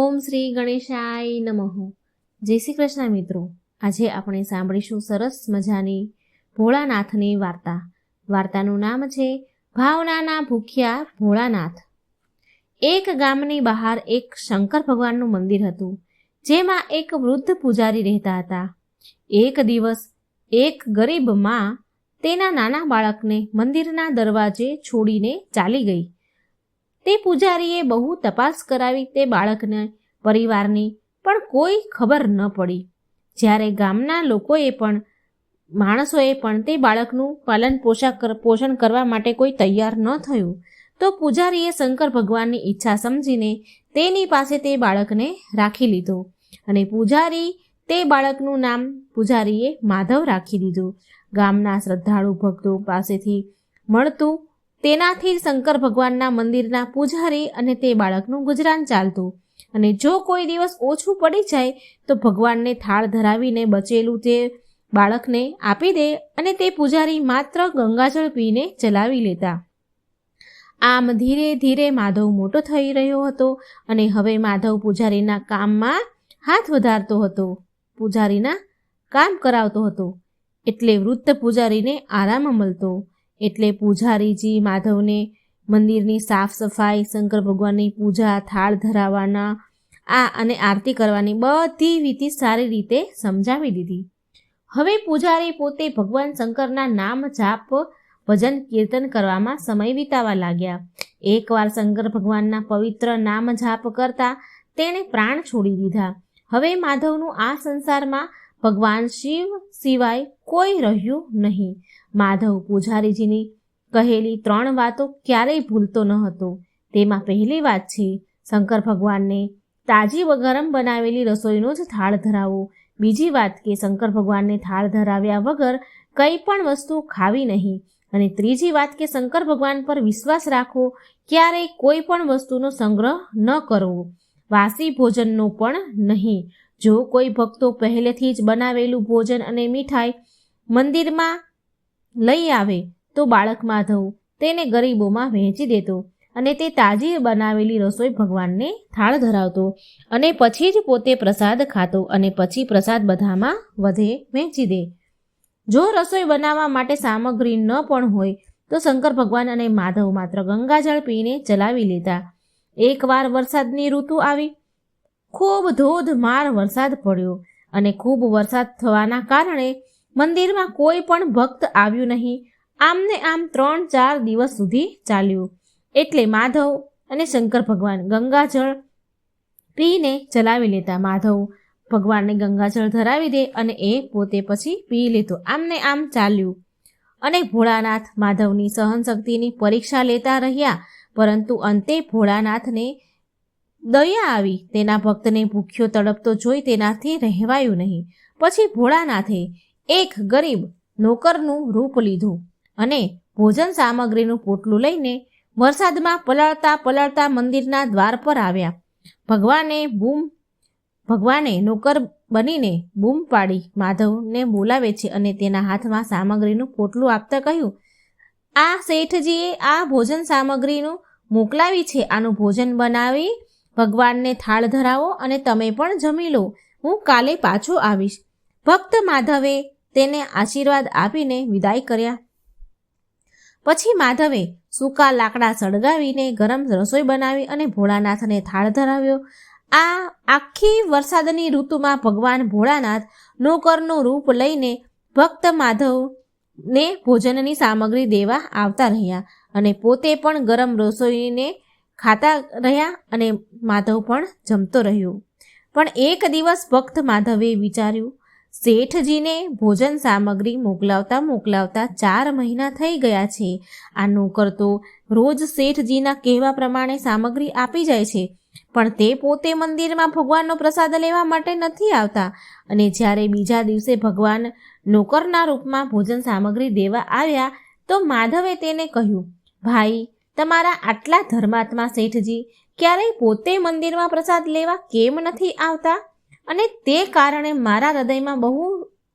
ઓમ શ્રી ગણેશાય નમઃ. જય શ્રી કૃષ્ણ મિત્રો. આજે આપણે સાંભળીશું સરસ મજાની ભોળાનાથની વાર્તા. વાર્તાનું નામ છે ભાવનાના ભૂખ્યા ભોળાનાથ. એક ગામની બહાર એક શંકર ભગવાનનું મંદિર હતું, જેમાં એક વૃદ્ધ પૂજારી રહેતા હતા. એક દિવસ એક ગરીબમાં તેના નાના બાળકને મંદિરના દરવાજે છોડીને ચાલી ગઈ. તે પૂજારીએ બહુ તપાસ કરાવી તે બાળકને, પરિવારની, પણ કોઈ ખબર ન પડી. જ્યારે ગામના લોકોએ પણ, માણસોએ પણ તે બાળકનું પાલન પોષાક પોષણ કરવા માટે કોઈ તૈયાર ન થયું, તો પૂજારીએ શંકર ભગવાનની ઈચ્છા સમજીને તેની પાસે તે બાળકને રાખી લીધો. અને પૂજારી તે બાળકનું નામ પૂજારીએ માધવ રાખી દીધું. ગામના શ્રદ્ધાળુ ભક્તો પાસેથી મળતું તેનાથી શંકર ભગવાનના મંદિરના પૂજારી અને તે બાળકનું ગુજરાન ચાલતું. અને જો કોઈ દિવસ ઓછું પડી જાય, તો ભગવાનને થાળ ધરાવીને બચેલું તે બાળકને આપી દે અને તે પૂજારી માત્ર ગંગાજળ પીને ચલાવી લેતા. આમ ધીરે ધીરે માધવ મોટો થઈ રહ્યો હતો અને હવે માધવ પૂજારીના કામમાં હાથ વધારતો હતો. પૂજારીના કામ કરાવતો હતો. એટલે વૃદ્ધ પૂજારીને આરામ મળતો. એટલે પૂજારીજી માધવને મંદિરની સાફ સફાઈ, શંકર ભગવાનની પૂજા, થાળ ધરાવવાના, આ અને આરતી કરવાની બધી વિધિ સારી રીતે સમજાવી દીધી. હવે પૂજારી પોતે ભગવાન શંકરના નામ જાપ, ભજન, કીર્તન કરવામાં સમય વિતાવા લાગ્યા. એકવાર શંકર ભગવાનના પવિત્ર નામ જાપ કરતા તેણે પ્રાણ છોડી દીધા. હવે માધવનું આ સંસારમાં ભગવાન શિવ સિવાય કોઈ રહ્યું નહીં. માધવ પૂજારીજીની કહેલી ત્રણ વાતો ક્યારેય ભૂલતો ન હતો. તેમાં પહેલી વાત છે, શંકર ભગવાનને તાજી ગરમ બનાવેલી રસોઈનો જ થાળ ધરાવો. બીજી વાત કે શંકર ભગવાનને થાળ ધરાવ્યા વગર કંઈ પણ વસ્તુ ખાવી નહીં. અને ત્રીજી વાત કે શંકર ભગવાન પર વિશ્વાસ રાખો, ક્યારેય કોઈ પણ વસ્તુનો સંગ્રહ ન કરવો. વાસી ભોજનનો પણ નહીં. જો કોઈ ભક્તો પહેલેથી જ બનાવેલું ભોજન અને મીઠાઈ મંદિરમાં લઈ આવે તો બાળક માધવ તેને ગરીબોમાં વહેંચી દેતો અને તે તાજી બનાવેલી રસોઈ ભગવાનને થાળ ધરાવતો અને પછી જ પોતે પ્રસાદ ખાતો અને પછી પ્રસાદ બધામાં વધે વહેંચી દે. જો રસોઈ બનાવવા માટે સામગ્રી ન પણ હોય તો શંકર ભગવાન અને માધવ માત્ર ગંગાજળ પીને ચલાવી લેતા. એકવાર વરસાદની ઋતુ આવી. ખૂબ ધોધમાર વરસાદ પડ્યો અને ખૂબ વરસાદ થવાના કારણે મંદિરમાં કોઈ પણ ભક્ત આવ્યું નહીં. આમને આમ ત્રણ ચાર દિવસ સુધી ચાલ્યું. એટલે માધવ અને શંકર ભગવાન ગંગાજળ પીને ચલાવી લેતા માધવ. ભગવાનને ગંગાજળ ધરાવી દે અને એ પોતે પછી પી લેતો. આમને આમ ચાલ્યું. અને ભોળાનાથ માધવની સહનશક્તિની પરીક્ષા લેતા રહ્યા. પરંતુ અંતે ભોળાનાથને દયા આવી. તેના ભક્તને ભૂખ્યો તડપતો જોઈ તેનાથી રહેવાયું નહીં. પછી ભોળાનાથે એક ગરીબ નોકરનું રૂપ લીધું અને ભોજન સામગ્રીનું પોટલું લઈને વરસાદમાં પલળતા પલળતા મંદિરના દ્વાર પર આવ્યા. ભગવાને બૂમ, ભગવાને નોકર બનીને બૂમ પાડી. માધવને બોલાવે છે અને તેના હાથમાં સામગ્રીનું પોટલું આપતા કહ્યું, આ શેઠજીએ આ ભોજન સામગ્રીનું મોકલાવી છે. આનું ભોજન બનાવી ભગવાનને થાળ ધરાવો અને તમે પણ જમી લો. હું કાલે પાછો આવીશ. ભક્ત માધવે તેને આશીર્વાદ આપીને વિદાય કર્યા. પછી માધવે સૂકા લાકડા સળગાવીને ગરમ રસોઈ બનાવી અને ભોળાનાથને થાળ ધરાવ્યો. આ આખી વરસાદની ઋતુમાં ભગવાન ભોળાનાથ નોકરનું રૂપ લઈને ભક્ત માધવને ભોજનની સામગ્રી દેવા આવતા રહ્યા અને પોતે પણ ગરમ રસોઈને ખાતા રહ્યા અને માધવ પણ જમતો રહ્યો. પણ એક દિવસ ભક્ત માધવે વિચાર્યું શેઠજીને ભોજન સામગ્રી મોકલાવતા મોકલાવતા ચાર મહિના થઈ ગયા છે. આ નોકર તો રોજ શેઠજીના કહેવા પ્રમાણે સામગ્રી આપી જાય છે, પણ તે પોતે મંદિરમાં ભગવાનનો પ્રસાદ લેવા માટે નથી આવતા. અને જ્યારે બીજા દિવસે ભગવાન નોકરના રૂપમાં ભોજન સામગ્રી દેવા આવ્યા, તો માધવે તેને કહ્યું, ભાઈ, તમારા આટલા ધર્માત્મા શેઠજી, ક્યારેય પોતે મંદિરમાં પ્રસાદ લેવા કેમ નથી આવતા? અને તે કારણે મારા હૃદયમાં બહુ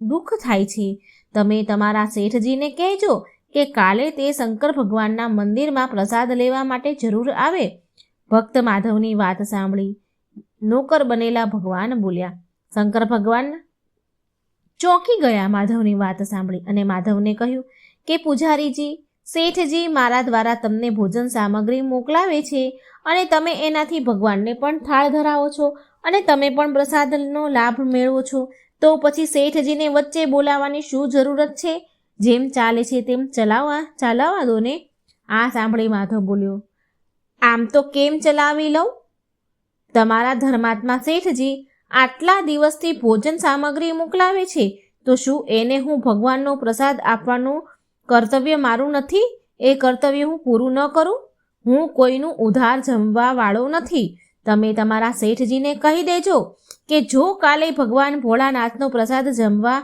દુઃખ થાય છે. તમે તમારા શેઠજીને કહેજો કે કાલે તે શંકર ભગવાનના મંદિરમાં પ્રસાદ લેવા માટે જરૂર આવે. ભક્ત માધવની વાત સાંભળી નોકર બનેલા ભગવાન બોલ્યા, શંકર ભગવાન. ચોંકી ગયા માધવની વાત સાંભળી અને માધવને કહ્યું કે, પૂજારીજી, શેઠજી મારા દ્વારા તમને ભોજન સામગ્રી મોકલાવે છે અને તમે એનાથી ભગવાનને પણ થાળ ધરાવો છો. અને તમે પણ પ્રસાદનો લાભ મેળવો છો. તો પછી શેઠજીને વચ્ચે બોલાવવાની શું જરૂરત છે? જેમ ચાલે છે તેમ ચલાવવા ચલાવવા દો ને આ સાંભળી માધવ બોલ્યો, આમ તો કેમ ચલાવી લઉં? તમારા ધર્માત્મા શેઠજી આટલા દિવસથી ભોજન સામગ્રી મોકલાવે છે, તો શું એને હું ભગવાનનો પ્રસાદ આપવાનું કર્તવ્ય મારું નથી? એ કર્તવ્ય હું પૂરું ન કરું? હું કોઈનું ઉધાર જમવા વાળો નથી. તમે તમારા શેઠજીને કહી દેજો કે જો કાલે ભગવાન ભોળાનાથનો પ્રસાદ જમવા,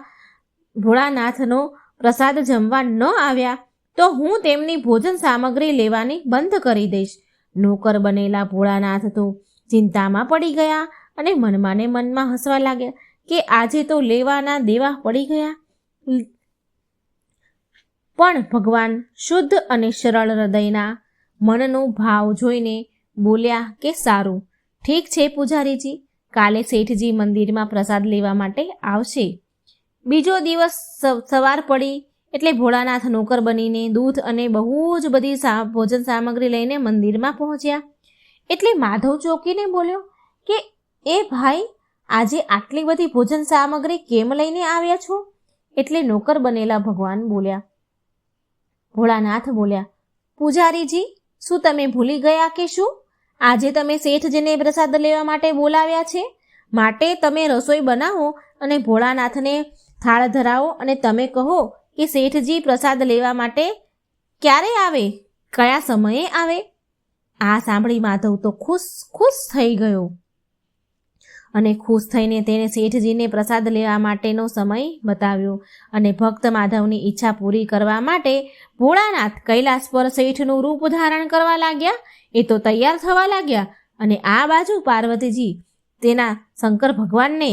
ભોળાનાથનો પ્રસાદ જમવા ન આવ્યા, તો હું તેમની ભોજન સામગ્રી લેવાની બંધ કરી દઈશ. નોકર બનેલા ભોળાનાથ તો ચિંતામાં પડી ગયા અને મનમાં ને મનમાં હસવા લાગ્યા કે આજે તો લેવાના દેવા પડી ગયા. પણ ભગવાન શુદ્ધ અને સરળ હૃદયના મનનો ભાવ જોઈને બોલ્યા કે સારું ઠીક છે, પૂજારીજી. કાલે શેઠજી મંદિરમાં પ્રસાદ લેવા માટે આવશે. બીજો દિવસ સવાર પડી એટલે ભોળાનાથ નોકર બનીને દૂધ અને બહુ જ બધી ભોજન સામગ્રી લઈને મંદિરમાં પહોંચ્યા. એટલે માધવ ચોકીને બોલ્યો કે, એ ભાઈ, આજે આટલી બધી ભોજન સામગ્રી કેમ લઈને આવ્યા છો? એટલે નોકર બનેલા ભગવાન બોલ્યા. ભોળાનાથ બોલ્યા, પૂજારીજી, શું તમે ભૂલી ગયા કે શું? આજે તમે શેઠજીને પ્રસાદ લેવા માટે બોલાવ્યા છે, માટે તમે રસોઈ બનાવો અને ભોળાનાથને થાળ ધરાવો અને તમે કહો કે શેઠજી પ્રસાદ લેવા માટે ક્યારે આવે? કયા સમયે આવે? આ સાંભળી માધવ તો ખુશ ખુશ થઈ ગયો. અને ખુશ થઈને તેણે શેઠજીને પ્રસાદ લેવા માટેનો સમય બતાવ્યો અને ભક્ત માધવની ઈચ્છા પૂરી કરવા માટે ભોળાનાથ કૈલાસ પર શેઠનું રૂપ ધારણ કરવા લાગ્યા. એ તો તૈયાર થવા લાગ્યા અને આ બાજુ પાર્વતીજી તેના શંકર ભગવાનને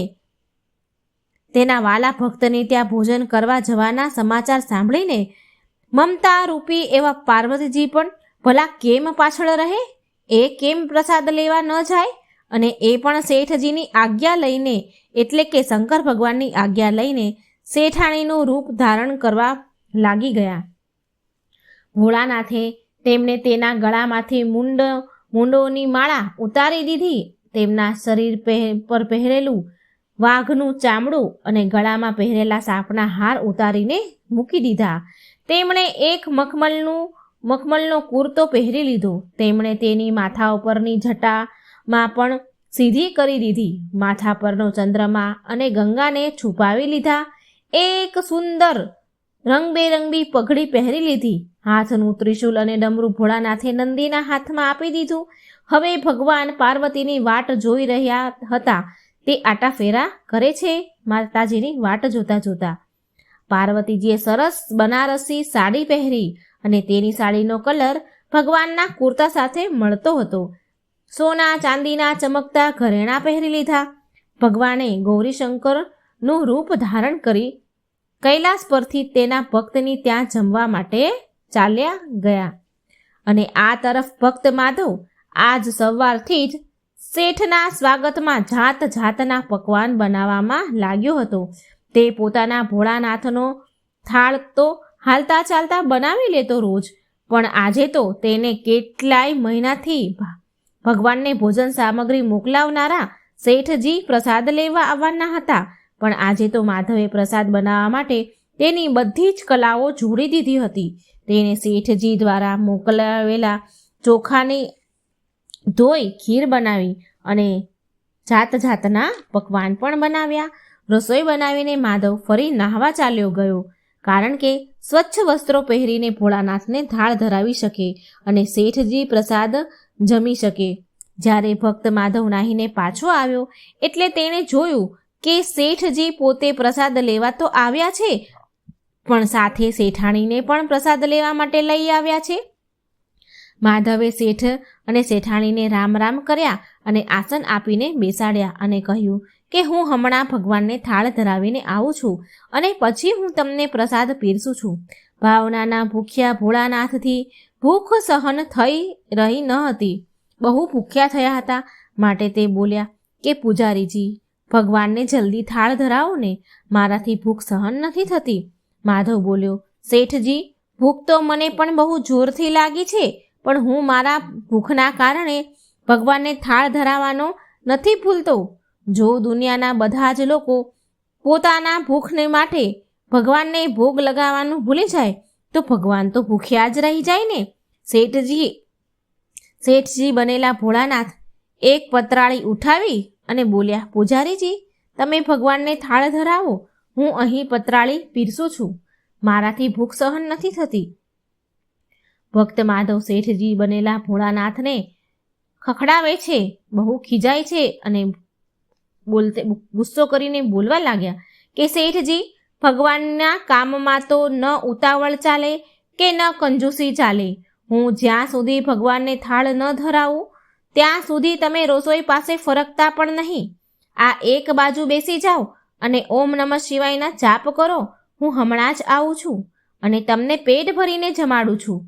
તેના વાલા ભક્તને ત્યાં ભોજન કરવા જવાના સમાચાર સાંભળીને મમતા રૂપી એવા પાર્વતીજી પણ, ભલા કેમ પાછળ રહે? એ કેમ પ્રસાદ લેવા ન જાય? અને એ પણ શેઠજીની આજ્ઞા લઈને, એટલે કે શંકર ભગવાનની આજ્ઞા લઈને શેઠાણીનું રૂપ ધારણ કરવા લાગી ગયા. ભોળાનાથે તેમને તેના ગળામાંથી મુંડ, મુંડોની માળા ઉતારી દીધી. તેમના શરીર પર પહેરેલું વાઘનું ચામડું અને ગળામાં પહેરેલા સાપના હાર ઉતારીને મૂકી દીધા. તેમણે એક મખમલનું, મખમલનો કુર્તો પહેરી લીધો. તેમણે તેની માથા ઉપરની જટામાં પણ સીધી કરી દીધી. માથા પરનો ચંદ્રમા અને ગંગાને છુપાવી લીધા. એક સુંદર રંગબેરંગી પગડી પહેરી લીધી. હાથનું ત્રિશૂલ અને ડમરું ભોળાનાથે નંદીના હાથમાં આપી દીધું. હવે ભગવાન પાર્વતીની વાટ જોઈ રહ્યા હતા. તે આટા ફેરા કરે છે? માતાજીની વાટ જોતા જોતા. પાર્વતીજીએ સરસ બનારસી સાડી પહેરી અને તેની સાડીનો કલર ભગવાનના કુર્તા સાથે મળતો હતો. સોના, ચાંદીના ચમકતા ઘરેણાં પહેરી લીધા. ભગવાને ગૌરીશંકરનું રૂપ ધારણ કરી કૈલાસ પરથી તેના ભક્તની ત્યાં જમવા માટે ચાલ્યા ગયા. અને આ તરફ ભક્ત માધવ આજ સવારથી જ શેઠના સ્વાગતમાં જાત જાતના પકવાન બનાવવામાં લાગ્યો હતો. તે પોતાના ભોળાનાથનો થાળ તો હાલતા ચાલતા બનાવી લેતો રોજ, પણ આજે તો તેને કેટલાય મહિનાથી ભગવાનને ભોજન સામગ્રી મોકલાવનારા શેઠજી પ્રસાદ લેવા આવવાના હતા. પણ આજે તો માધવે પ્રસાદ બનાવવા માટે તેની બધી જ કલાઓ જોડી દીધી હતી. તેને શેઠજી દ્વારા મોકલાવેલા ચોખાની ધોઈ, ખીર બનાવી અને જાત જાતના પકવાન પણ બનાવ્યા. રસોઈ બનાવીને માધવ ફરી નાહવા ચાલ્યો ગયો, કારણ કે સ્વચ્છ વસ્ત્રો પહેરીને ભોળાનાથને ધાળ ધરાવી શકે અને શેઠજી પ્રસાદ જમી શકે. જ્યારે ભક્ત માધવ નાહીને પાછો આવ્યો, એટલે તેણે જોયું કે શેઠજી પોતે પ્રસાદ લેવા તો આવ્યા છે, પણ સાથે શેઠાણીને પણ પ્રસાદ લેવા માટે લઈ આવ્યા છે. માધવે શેઠ અને શેઠાણીને રામ રામ કર્યા અને આસન આપીને બેસાડ્યા અને કહ્યું કે હું હમણાં ભગવાનને થાળ ધરાવીને આવું છું અને પછી હું તમને પ્રસાદ પીરસું છું. ભાવનાના ભૂખ્યા ભોળાનાથથી ભૂખ સહન થઈ રહી ન હતી. બહુ ભૂખ્યા થયા હતા. માટે તે બોલ્યા, કે પૂજારીજી, ભગવાનને જલ્દી થાળ ધરાવો ને. મારાથી ભૂખ સહન નથી થતી. માધવ બોલ્યો, શેઠજી, ભૂખ તો મને પણ બહુ જોરથી લાગી છે, પણ હું મારા ભૂખના કારણે ભગવાનને થાળ ધરાવવાનો નથી ભૂલતો. જો દુનિયાના બધા જ લોકો પોતાના ભૂખને માટે ભગવાનને ભોગ લગાવવાનું ભૂલી જાય તો ભગવાન તો ભૂખ્યા જ રહી જાય ને? શેઠજી શેઠજી બનેલા ભોળાનાથ એક પતરાળી ઉઠાવી અને બોલ્યા, પૂજારીજી, તમે ભગવાનને થાળ ધરાવો. હું અહીં પતરાળી પીરસું છું. મારાથી ભૂખ સહન નથી થતી. ભક્ત માધવ શેઠજી બનેલા ભોળાનાથને ખખડાવે છે, બહુ ખીજાય છે અને બોલતે, ગુસ્સો કરીને બોલવા લાગ્યા કે, શેઠજી ભગવાનના કામમાં તો ન ઉતાવળ ચાલે કે ન કંજૂસી ચાલે. હું જ્યાં સુધી ભગવાનને થાળ ન ધરાવું, ત્યાં સુધી તમે રસોઈ પાસે ફરકતા પણ નહીં. આ એક બાજુ બેસી જાઓ અને ઓમ નમઃ શિવાયના જાપ કરો. હું હમણાં જ આવું છું અને તમને પેટ ભરીને જમાડું છું.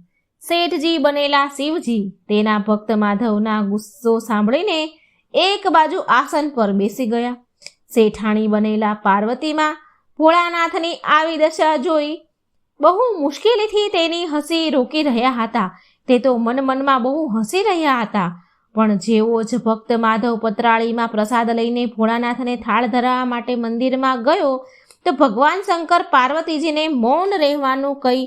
શેઠજી બનેલા શિવજી તેના ભક્ત માધવના ગુસ્સો સાંભળીને એક બાજુ આસન પર બેસી ગયા. શેઠાણી બનેલા પાર્વતીમાં ભોળાનાથની આવી દશા જોઈ બહુ મુશ્કેલીથી તેની હસી રોકી રહ્યા હતા. તે તો મન મનમાં બહુ હસી રહ્યા હતા. પણ જેવો જ ભક્ત માધવ પતરાળીમાં પ્રસાદ લઈને ભોળાનાથને થાળ ધરાવવા માટે મંદિરમાં ગયો, તો ભગવાન શંકર પાર્વતીજીને મૌન રહેવાનું કહી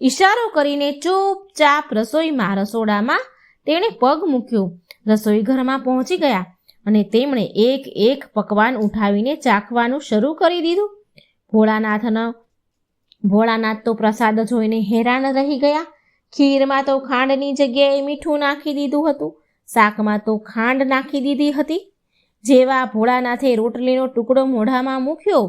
ઈશારો કરીને ચૂપચાપ રસોઈમાં, રસોડામાં તેણે પગ મૂક્યો. રસોઈ ઘરમાં પહોંચી ગયા અને તેમણે એક એક પકવાન ઉઠાવીને ચાખવાનું શરૂ કરી દીધું. ભોળાનાથનો, ભોળાનાથ તો પ્રસાદ જોઈને હેરાન રહી ગયા. ખીરમાં તો ખાંડની જગ્યાએ મીઠું નાખી દીધું હતું. શાકમાં તો ખાંડ નાખી દીધી હતી. જેવા ભોળાનાથે રોટલીનો ટુકડો મોઢામાં મૂક્યો,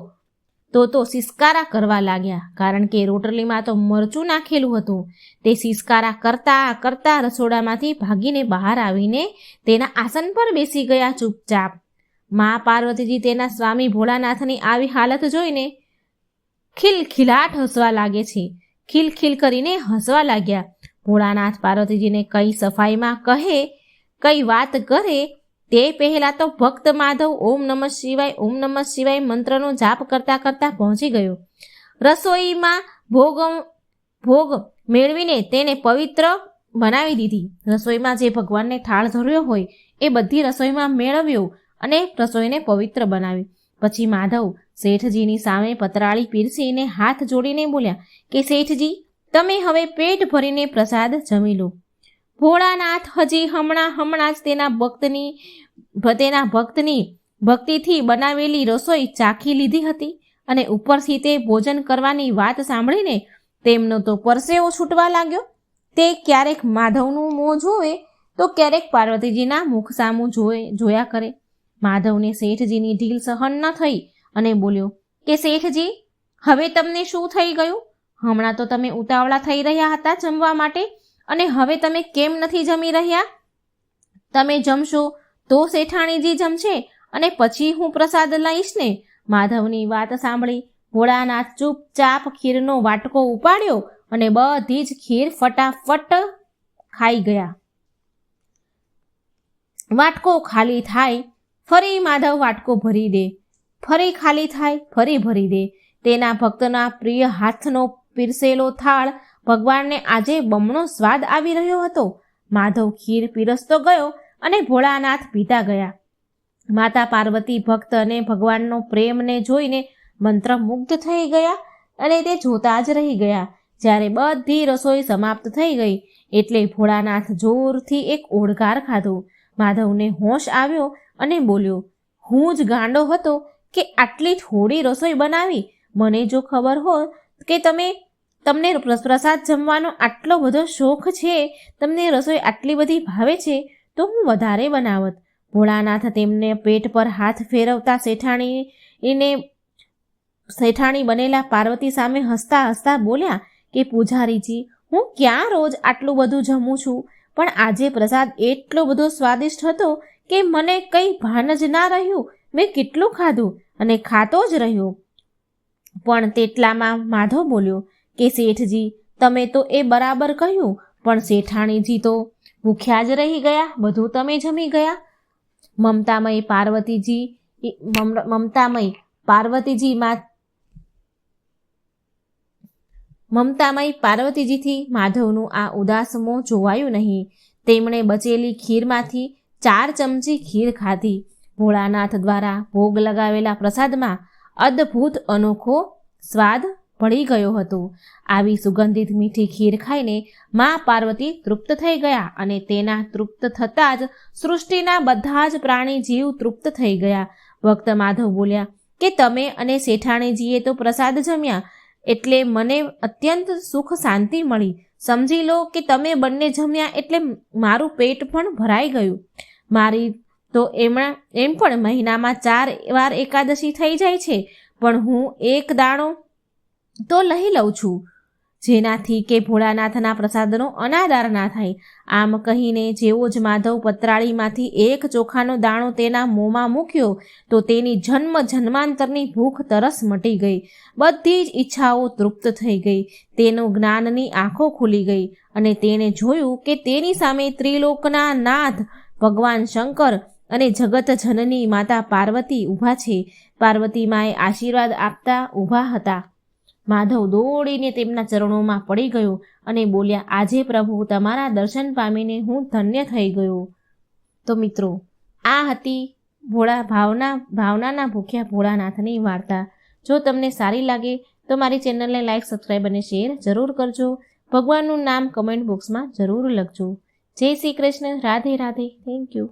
તો તો સિસકારા કરવા લાગ્યા. કારણ કે રોટલીમાં તો મરચું નાખેલું હતું. તે સિસકારા કરતા કરતા રસોડામાંથી ભાગીને બહાર આવીને તેના આસન પર બેસી ગયા ચૂપચાપ. મા પાર્વતીજી તેના સ્વામી ભોળાનાથની આવી હાલત જોઈને ખિલખિલાટ હસવા લાગે છે. ખિલખિલ કરીને હસવા લાગ્યા. ભોળાનાથ પાર્વતીજીને કઈ સફાઈમાં કહે, કઈ વાત કરે, તે પહેલાં તો ભક્ત માધવ ઓમ નમઃ શિવાય, ઓમ નમઃ શિવાય મંત્રનો જાપ કરતા કરતા પહોંચી ગયો. રસોઈમાં ભોગ ભોગ મેળવીને તેને પવિત્ર બનાવી દીધી. રસોઈમાં જે ભગવાનને થાળ ધર્યો હોય, એ બધી રસોઈમાં મેળવ્યો અને રસોઈને પવિત્ર બનાવી પછી માધવ શેઠજીની સામે પતરાળી પીરસીને હાથ જોડીને બોલ્યા, કે શેઠજી, તમે હવે પેટ ભરીને પ્રસાદ જમી લો. ભોળાનાથ હજી હમણાં હમણાં જ તેના ભક્તની તેના ભક્તની ભક્તિથી બનાવેલી રસોઈ ચાખી લીધી હતી અને ઉપરથી તે ભોજન કરવાની વાત સાંભળીને તેમનો તો પરસેવો છૂટવા લાગ્યો. તે ક્યારેક માધવનું મોં જોવે, તો ક્યારેક પાર્વતીજીના મુખ સામું જોએ જોયા કરે. માધવને શેઠજીની ઢીલ સહન ન થઈ અને બોલ્યો, કે શેઠજી, હવે તમને શું થઈ ગયું? હમણાં તો તમે ઉતાવળા થઈ રહ્યા હતા જમવા માટે, અને હવે તમે કેમ નથી જમી રહ્યા? તમે જમશો તો શેઠાણીજી જમશે, અને પછી હું પ્રસાદ લઈશ ને. માધવની વાત સાંભળી ભોળાનાથ ચૂપચાપ ખીરનો વાટકો ઉપાડ્યો અને બધી જ ખીર ફટાફટ ખાઈ ગયા. વાટકો ખાલી થાય, ફરી માધવ વાટકો ભરી દે. ફરી ખાલી થાય, ફરી ભરી દે. તેના ભક્તના પ્રિય હાથનો પીરસેલો થાળ ભગવાનને આજે બમણો સ્વાદ આવી રહ્યો હતો. માધવ ખીર પીરસતો ગયો અને ભોળાનાથ પીતા ગયા. માતા પાર્વતી ભક્ત અને ભગવાનનો પ્રેમને જોઈને મંત્રમુગ્ધ થઈ ગયા અને તે જોતા જ રહી ગયા. જ્યારે બધી રસોઈ સમાપ્ત થઈ ગઈ, એટલે ભોળાનાથ જોરથી એક ઓળકાર ખાધો. માધવને હોશ આવ્યો અને બોલ્યો, હું જ ગાંડો હતો કે આટલી થોડી રસોઈ બનાવી? મને જો ખબર હોત કે તમે, તમને પ્રસાદ જમવાનો આટલો બધો શોખ છે, તમને રસોઈ આટલી બધી ભાવે છે, તો હું વધારે બનાવત. ભોળાનાથ તેમને પેટ પર હાથ ફેરવતા શેઠાણી એને, શેઠાણી બનેલા પાર્વતી સામે હસતા હસતા બોલ્યા કે પૂજારીજી, હું ક્યાં રોજ આટલું બધું જમું છું? પણ આજે પ્રસાદ એટલો બધો સ્વાદિષ્ટ હતો કે મને કંઈ ભાન જ ના રહ્યું. મેં કેટલું ખાધું અને ખાતો જ રહ્યો. પણ તેટલામાં માધવ બોલ્યો, કે શેઠજી, તમે તો એ બરાબર કહ્યું, પણ શેઠાણીજી તો ભૂખ્યા જ રહી ગયા, બધું તમે જમી ગયા. મમતામય પાર્વતીજી મમતામય પાર્વતીજી મમતામય પાર્વતીજીથી માધવનું આ ઉદાસ મોં જોવાયું નહીં. તેમણે બચેલી ખીરમાંથી ચાર ચમચી ખીર ખાધી. ભોળાનાથ દ્વારા ભોગ લગાવેલા પ્રસાદમાં અદ્ભુત અનોખો સ્વાદ ભળી ગયો હતો. આવી સુગંધિત મીઠી ખીર ખાઈને મા પાર્વતી તૃપ્ત થઈ ગયા અને તેના તૃપ્ત થતાં જ સૃષ્ટિના બધા જ પ્રાણી જીવ તૃપ્ત થઈ ગયા. ભક્ત માધવ બોલ્યા, કે તમે અને શેઠાણીજીએ તો પ્રસાદ જમ્યા, એટલે મને અત્યંત સુખ શાંતિ મળી. સમજી લો કે તમે બંને જમ્યા એટલે મારું પેટ પણ ભરાઈ ગયું. મારી તો એમણા, એમ પણ મહિનામાં ચાર વાર એકાદશી થઈ જાય છે, પણ હું એક દાણો તો લઈ લઉં છું. જેનાથી કે ભોળાનાથના પ્રસાદનો અનાદાર ના થાય. આમ કહીને જેવો જ માધવ પતરાળીમાંથી એક ચોખાનો દાણો તેના મોંમાં મૂક્યો, તો તેની જન્મ જન્માંતરની ભૂખ તરસ મટી ગઈ. બધી જ ઈચ્છાઓ તૃપ્ત થઈ ગઈ. તેનું જ્ઞાનની આંખો ખુલી ગઈ અને તેણે જોયું કે તેની સામે ત્રિલોકના નાથ ભગવાન શંકર અને જગત જનની માતા પાર્વતી ઊભા છે. પાર્વતી માએ આશીર્વાદ આપતા ઊભા હતા. માધવ દોડીને તેમના ચરણોમાં પડી ગયો અને બોલ્યા, આજે પ્રભુ, તમારા દર્શન પામીને હું ધન્ય થઈ ગયો. તો મિત્રો, આ હતી ભોળા ભાવના, ભાવનાના ભૂખ્યા ભોળાનાથની વાર્તા. જો તમને સારી લાગે તો મારી ચેનલને લાઈક, સબસ્ક્રાઈબ અને શેર જરૂર કરજો. ભગવાનનું નામ કમેન્ટ બોક્સમાં જરૂર લખજો. જય શ્રી કૃષ્ણ. રાધે રાધે. Thank you.